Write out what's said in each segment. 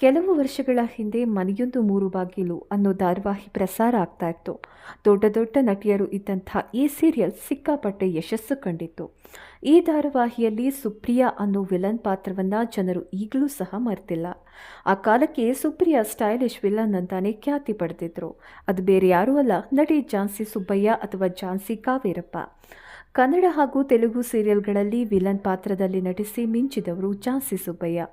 ಕೆಲವು ವರ್ಷಗಳ ಹಿಂದೆ ಮನೆಯೊಂದು ಮೂರು ಬಾಗಿಲು ಅನ್ನೋ ಧಾರಾವಾಹಿ ಪ್ರಸಾರ ಆಗ್ತಾ ಇತ್ತು. ದೊಡ್ಡ ದೊಡ್ಡ ನಟಿಯರು ಇದ್ದಂಥ ಈ ಸೀರಿಯಲ್ ಸಿಕ್ಕಾಪಟ್ಟೆ ಯಶಸ್ಸು ಕಂಡಿತ್ತು. ಈ ಧಾರಾವಾಹಿಯಲ್ಲಿ ಸುಪ್ರಿಯಾ ಅನ್ನೋ ವಿಲನ್ ಪಾತ್ರವನ್ನು ಜನರು ಈಗಲೂ ಸಹ ಮರೆತಿಲ್ಲ. ಆ ಕಾಲಕ್ಕೆ ಸುಪ್ರಿಯಾ ಸ್ಟೈಲಿಶ್ ವಿಲನ್ ಅಂತಾನೆ ಖ್ಯಾತಿ ಪಡೆದಿದ್ರು. ಅದು ಬೇರೆ ಯಾರೂ ಅಲ್ಲ, ನಟಿ ಝಾನ್ಸಿ ಸುಬ್ಬಯ್ಯ ಅಥವಾ ಝಾನ್ಸಿ ಕಾವೇರಪ್ಪ. ಕನ್ನಡ ಹಾಗೂ ತೆಲುಗು ಸೀರಿಯಲ್ಗಳಲ್ಲಿ ವಿಲನ್ ಪಾತ್ರದಲ್ಲಿ ನಟಿಸಿ ಮಿಂಚಿದವರು ಝಾನ್ಸಿ ಸುಬ್ಬಯ್ಯ.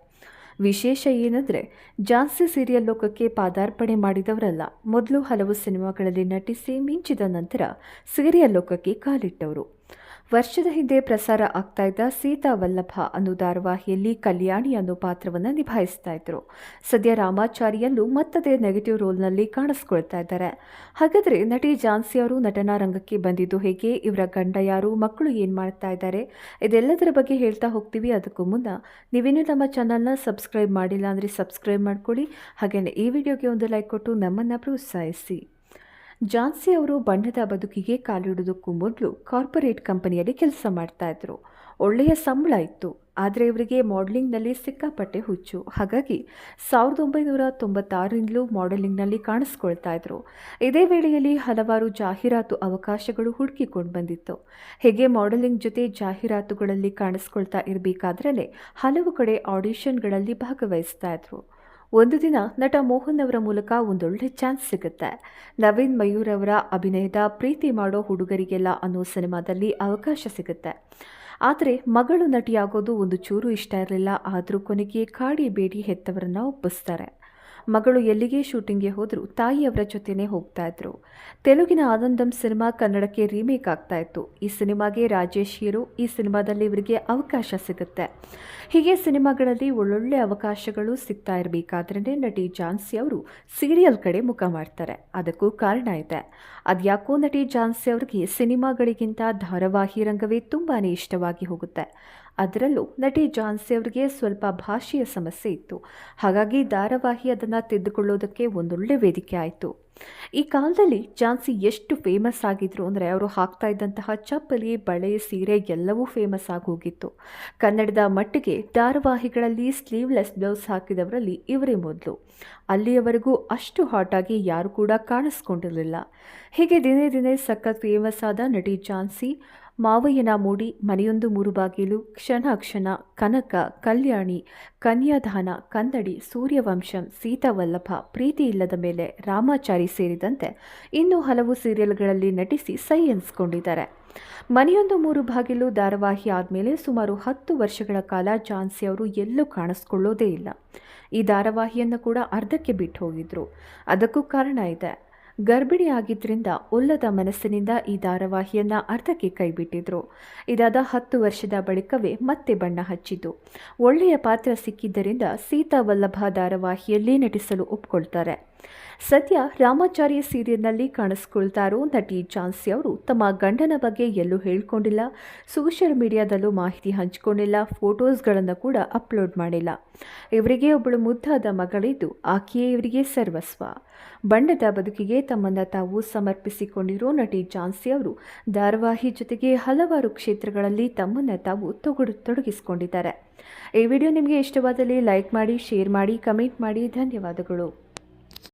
ವಿಶೇಷ ಏನಂದರೆ, ಜಾನ್ಸಿ ಸೀರಿಯಲ್ ಲೋಕಕ್ಕೆ ಪಾದಾರ್ಪಣೆ ಮಾಡಿದವರಲ್ಲ. ಮೊದಲು ಹಲವು ಸಿನಿಮಾಗಳಲ್ಲಿ ನಟಿಸಿ ಮಿಂಚಿದ ನಂತರ ಸೀರಿಯಲ್ ಲೋಕಕ್ಕೆ ಕಾಲಿಟ್ಟವರು. ವರ್ಷದ ಹಿಂದೆ ಪ್ರಸಾರ ಆಗ್ತಾ ಇದ್ದ ಸೀತಾ ವಲ್ಲಭ ಅನ್ನೋ ಧಾರಾವಾಹಿಯಲ್ಲಿ ಕಲ್ಯಾಣಿ ಅನ್ನೋ ಪಾತ್ರವನ್ನು ನಿಭಾಯಿಸ್ತಾ ಇದ್ರು. ಸದ್ಯ ರಾಮಾಚಾರಿಯಲ್ಲೂ ಮತ್ತದೇ ನೆಗೆಟಿವ್ ರೋಲ್ನಲ್ಲಿ ಕಾಣಿಸ್ಕೊಳ್ತಾ ಇದ್ದಾರೆ. ಹಾಗಾದರೆ ನಟಿ ಜಾನ್ಸಿ ಅವರು ನಟನಾ ರಂಗಕ್ಕೆ ಬಂದಿದ್ದು ಹೇಗೆ? ಇವರ ಗಂಡ ಯಾರು? ಮಕ್ಕಳು ಏನು ಮಾಡ್ತಾ ಇದ್ದಾರೆ? ಇದೆಲ್ಲದರ ಬಗ್ಗೆ ಹೇಳ್ತಾ ಹೋಗ್ತೀವಿ. ಅದಕ್ಕೂ ಮುನ್ನ ನೀವೇನು ನಮ್ಮ ಚಾನಲ್ನ ಸಬ್ಸ್ಕ್ರೈಬ್ ಮಾಡಿಲ್ಲ ಅಂದರೆ ಸಬ್ಸ್ಕ್ರೈಬ್ ಮಾಡ್ಕೊಳ್ಳಿ. ಹಾಗೆಯೇ ಈ ವಿಡಿಯೋಗೆ ಒಂದು ಲೈಕ್ ಕೊಟ್ಟು ನಮ್ಮನ್ನು ಪ್ರೋತ್ಸಾಹಿಸಿ. ಜಾನ್ಸಿ ಅವರು ಬಣ್ಣದ ಬದುಕಿಗೆ ಕಾಲಿಡೋದಕ್ಕೂ ಮೊದಲು ಕಾರ್ಪೊರೇಟ್ ಕಂಪನಿಯಲ್ಲಿ ಕೆಲಸ ಮಾಡ್ತಾ ಇದ್ರು. ಒಳ್ಳೆಯ ಸಂಬಳ ಇತ್ತು. ಆದರೆ ಇವರಿಗೆ ಮಾಡಲಿಂಗ್ನಲ್ಲಿ ಸಿಕ್ಕಾಪಟ್ಟೆ ಹುಚ್ಚು. ಹಾಗಾಗಿ ಸಾವಿರದ ಒಂಬೈನೂರ ತೊಂಬತ್ತಾರರಿಂದಲೂ ಮಾಡೆಲಿಂಗ್ನಲ್ಲಿ ಕಾಣಿಸ್ಕೊಳ್ತಾ ಇದ್ರು. ಇದೇ ವೇಳೆಯಲ್ಲಿ ಹಲವಾರು ಜಾಹೀರಾತು ಅವಕಾಶಗಳು ಹುಡುಕಿಕೊಂಡು ಬಂದಿತ್ತು. ಹೇಗೆ ಮಾಡೆಲಿಂಗ್ ಜೊತೆ ಜಾಹೀರಾತುಗಳಲ್ಲಿ ಕಾಣಿಸ್ಕೊಳ್ತಾ ಇರಬೇಕಾದ್ರೇ ಹಲವು ಕಡೆ ಆಡಿಷನ್ಗಳಲ್ಲಿ ಭಾಗವಹಿಸ್ತಾ ಇದ್ರು. ಒಂದು ದಿನ ನಟ ಮೋಹನ್ ಅವರ ಮೂಲಕ ಒಂದೊಳ್ಳೆ ಚಾನ್ಸ್ ಸಿಗುತ್ತೆ. ನವೀನ್ ಮಯೂರ್ ಅವರ ಅಭಿನಯದ ಪ್ರೀತಿ ಮಾಡೋ ಹುಡುಗರಿಗೆಲ್ಲ ಅನ್ನೋ ಸಿನಿಮಾದಲ್ಲಿ ಅವಕಾಶ ಸಿಗುತ್ತೆ. ಆದರೆ ಮಗಳು ನಟಿಯಾಗೋದು ಒಂದು ಚೂರು ಇಷ್ಟ ಇರಲಿಲ್ಲ. ಆದರೂ ಕೊನೆಗೆ ಕಾಡಿ ಬೇಡಿ ಹೆತ್ತವರನ್ನು ಒಪ್ಪಿಸ್ತಾರೆ. ಮಗಳು ಎಲ್ಲಿಗೆ ಶೂಟಿಂಗ್ಗೆ ಹೋದರೂ, ತಾಯಿಯವರ ಜೊತೆನೇ ಹೋಗ್ತಾ ಇದ್ರು. ತೆಲುಗಿನ ಆನಂದಂ ಸಿನಿಮಾ ಕನ್ನಡಕ್ಕೆ ರೀಮೇಕ್ ಆಗ್ತಾ ಇತ್ತು. ಈ ಸಿನಿಮಾಗೆ ರಾಜೇಶ್ ಹೀರೋ ಈ ಸಿನಿಮಾದಲ್ಲಿ ಇವರಿಗೆ ಅವಕಾಶ ಸಿಗುತ್ತೆ. ಹೀಗೆ ಸಿನಿಮಾಗಳಲ್ಲಿ ಒಳ್ಳೊಳ್ಳೆ ಅವಕಾಶಗಳು ಸಿಗ್ತಾ ಇರಬೇಕಾದ್ರೆ ನಟಿ ಝಾನ್ಸಿ ಅವರು ಸೀರಿಯಲ್ ಕಡೆ ಮುಖ ಮಾಡ್ತಾರೆ. ಅದಕ್ಕೂ ಕಾರಣ ಇದೆ. ಅದ್ಯಾಕೋ ನಟಿ ಝಾನ್ಸಿ ಅವರಿಗೆ ಸಿನಿಮಾಗಳಿಗಿಂತ ಧಾರಾವಾಹಿ ರಂಗವೇ ತುಂಬಾ ಇಷ್ಟವಾಗಿ ಹೋಗುತ್ತೆ. ಅದರಲ್ಲೂ ನಟಿ ಜಾನ್ಸಿ ಅವರಿಗೆ ಸ್ವಲ್ಪ ಭಾಷೆಯ ಸಮಸ್ಯೆ ಇತ್ತು. ಹಾಗಾಗಿ ಧಾರಾವಾಹಿ ಅದನ್ನು ತಿದ್ದುಕೊಳ್ಳೋದಕ್ಕೆ ಒಂದೊಳ್ಳೆ ವೇದಿಕೆ ಆಯಿತು. ಈ ಕಾಲದಲ್ಲಿ ಝಾನ್ಸಿ ಎಷ್ಟು ಫೇಮಸ್ ಆಗಿದ್ರು ಅಂದರೆ ಅವರು ಹಾಕ್ತಾ ಇದ್ದಂತಹ ಚಪ್ಪಲಿ, ಬಳೆ, ಸೀರೆ ಎಲ್ಲವೂ ಫೇಮಸ್ ಆಗಿ ಹೋಗಿತ್ತು. ಕನ್ನಡದ ಮಟ್ಟಿಗೆ ಧಾರಾವಾಹಿಗಳಲ್ಲಿ ಸ್ಲೀವ್ಲೆಸ್ ಬ್ಲೌಸ್ ಹಾಕಿದವರಲ್ಲಿ ಇವರೇ ಮೊದಲು. ಅಲ್ಲಿಯವರೆಗೂ ಅಷ್ಟು ಹಾಟ್ ಆಗಿ ಯಾರು ಕೂಡ ಕಾಣಿಸ್ಕೊಂಡಿರಲಿಲ್ಲ. ಹೀಗೆ ದಿನೇ ದಿನೇ ಸಖತ್ ಫೇಮಸ್ ಆದ ನಟಿ ಝಾನ್ಸಿ, ಮಾವಯ್ಯನ ಮೂಡಿ, ಮನೆಯೊಂದು ಮೂರು ಬಾಗಿಲು, ಕ್ಷಣ ಕ್ಷಣ ಕನಕ, ಕಲ್ಯಾಣಿ, ಕನ್ಯಾದಾನ, ಕನ್ನಡಿ, ಸೂರ್ಯವಂಶಂ, ಸೀತಾವಲ್ಲಭ, ಪ್ರೀತಿ ಇಲ್ಲದ ಮೇಲೆ ರಾಮಾಚಾರಿ ಸೇರಿದಂತೆ ಇನ್ನೂ ಹಲವು ಸೀರಿಯಲ್ಗಳಲ್ಲಿ ನಟಿಸಿ ಸೈ ಎನ್ಸ್ಕೊಂಡಿದ್ದಾರೆ. ಮನೆಯೊಂದು ಮೂರು ಬಾಗಿಲು ಧಾರಾವಾಹಿ ಆದಮೇಲೆ ಸುಮಾರು ಹತ್ತು ವರ್ಷಗಳ ಕಾಲ ಝಾನ್ಸಿ ಅವರು ಎಲ್ಲೂ ಕಾಣಿಸ್ಕೊಳ್ಳೋದೇ ಇಲ್ಲ. ಈ ಧಾರಾವಾಹಿಯನ್ನು ಕೂಡ ಅರ್ಧಕ್ಕೆ ಬಿಟ್ಟು ಹೋಗಿದ್ರು. ಅದಕ್ಕೂ ಕಾರಣ ಇದೆ. ಗರ್ಭಿಣಿ ಆಗಿದ್ದರಿಂದ ಒಲ್ಲದ ಮನಸ್ಸಿನಿಂದ ಈ ಧಾರಾವಾಹಿಯನ್ನು ಅರ್ಧಕ್ಕೆ ಕೈಬಿಟ್ಟಿದ್ರು. ಇದಾದ ಹತ್ತು ವರ್ಷದ ಬಳಿಕವೇ ಮತ್ತೆ ಬಣ್ಣ ಹಚ್ಚಿದ್ದು. ಒಳ್ಳೆಯ ಪಾತ್ರ ಸಿಕ್ಕಿದ್ದರಿಂದ ಸೀತಾ ವಲ್ಲಭ ಧಾರಾವಾಹಿಯಲ್ಲೇ ನಟಿಸಲು ಒಪ್ಕೊಳ್ತಾರೆ. ಸದ್ಯ ರಾಮಾಚಾರ್ಯ ಸೀರಿಯಲ್ನಲ್ಲಿ ಕಾಣಿಸ್ಕೊಳ್ತಾರೋ ನಟಿ ಝಾನ್ಸಿ ಅವರು ತಮ್ಮ ಗಂಡನ ಬಗ್ಗೆ ಎಲ್ಲೂ ಹೇಳ್ಕೊಂಡಿಲ್ಲ. ಸೋಷಿಯಲ್ ಮೀಡಿಯಾದಲ್ಲೂ ಮಾಹಿತಿ ಹಂಚಿಕೊಂಡಿಲ್ಲ. ಫೋಟೋಸ್ಗಳನ್ನು ಕೂಡ ಅಪ್ಲೋಡ್ ಮಾಡಿಲ್ಲ. ಇವರಿಗೆ ಒಬ್ಬಳು ಮುದ್ದಾದ ಮಗಳಿದ್ದು, ಆಕೆಯೇ ಇವರಿಗೆ ಸರ್ವಸ್ವ. ಬಣ್ಣದ ಬದುಕಿಗೆ ತಮ್ಮನ್ನು ತಾವು ಸಮರ್ಪಿಸಿಕೊಂಡಿರೋ ನಟಿ ಝಾನ್ಸಿ ಅವರು ಧಾರಾವಾಹಿ ಜೊತೆಗೆ ಹಲವಾರು ಕ್ಷೇತ್ರಗಳಲ್ಲಿ ತಮ್ಮನ್ನು ತಾವು ತೊಗಡು ತೊಡಗಿಸಿಕೊಂಡಿದ್ದಾರೆ. ಈ ವಿಡಿಯೋ ನಿಮಗೆ ಇಷ್ಟವಾದಲ್ಲಿ ಲೈಕ್ ಮಾಡಿ, ಶೇರ್ ಮಾಡಿ, ಕಮೆಂಟ್ ಮಾಡಿ. ಧನ್ಯವಾದಗಳು.